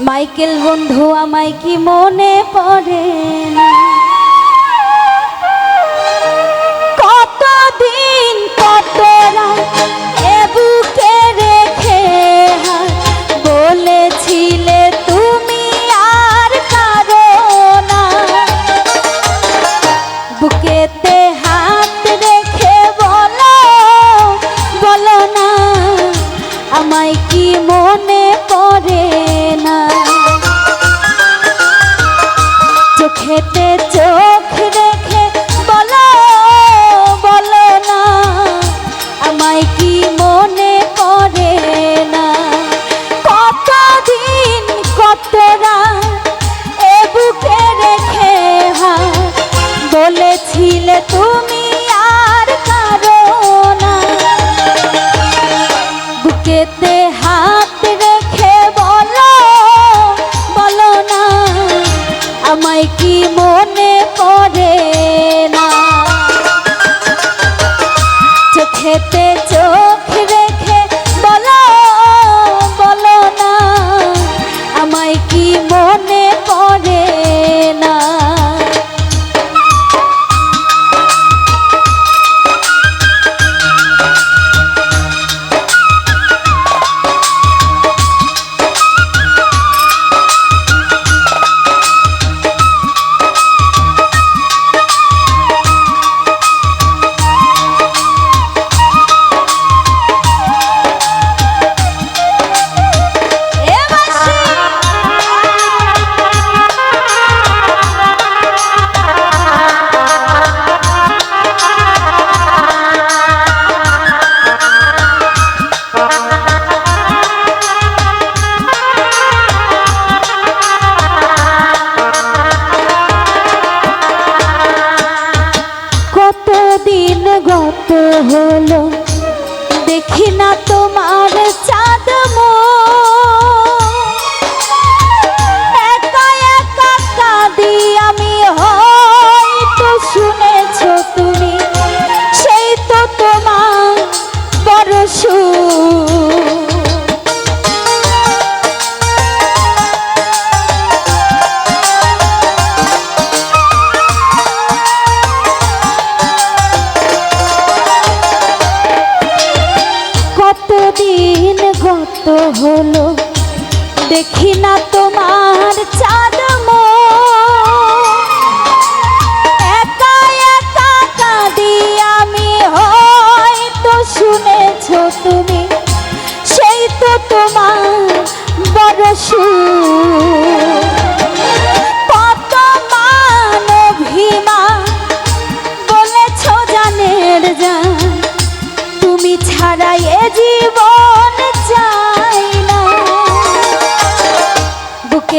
Michael বন্ধু আমায় কি মনে পড়ে না? কতদিন কত রাত হলো দেখি না গত হলো। দেখি না তোমার চাঁদ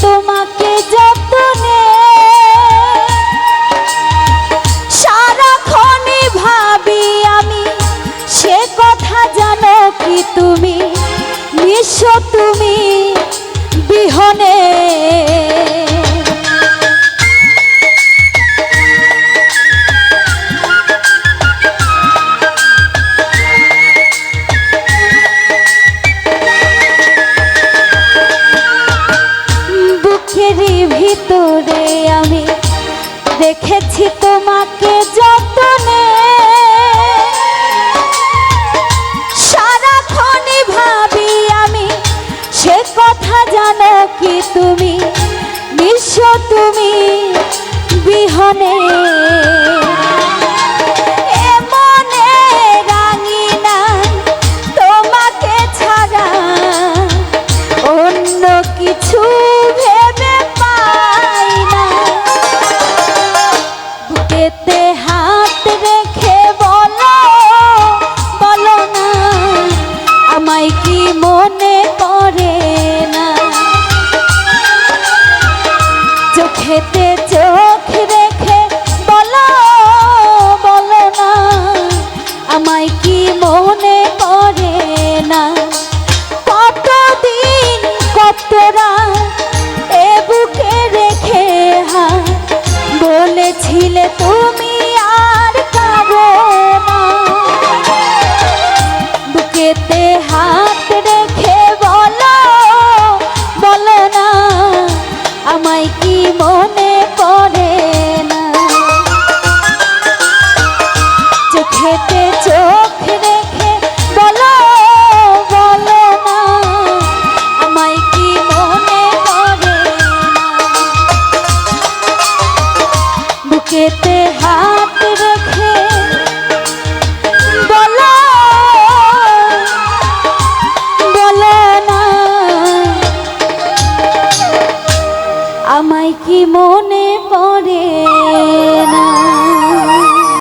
তোমাকে যতনে সারাক্ষণে ভাবি আমি সে কথা জানো কি তুমি? নিঃস্ব তুমি দূরে আমি দেখেছি তোমাকে যতনে। সারাক্ষণই ভাবি আমি সে কথা জানো কি তুমি? আমায় কি মনে পড়ে না? চোখেতে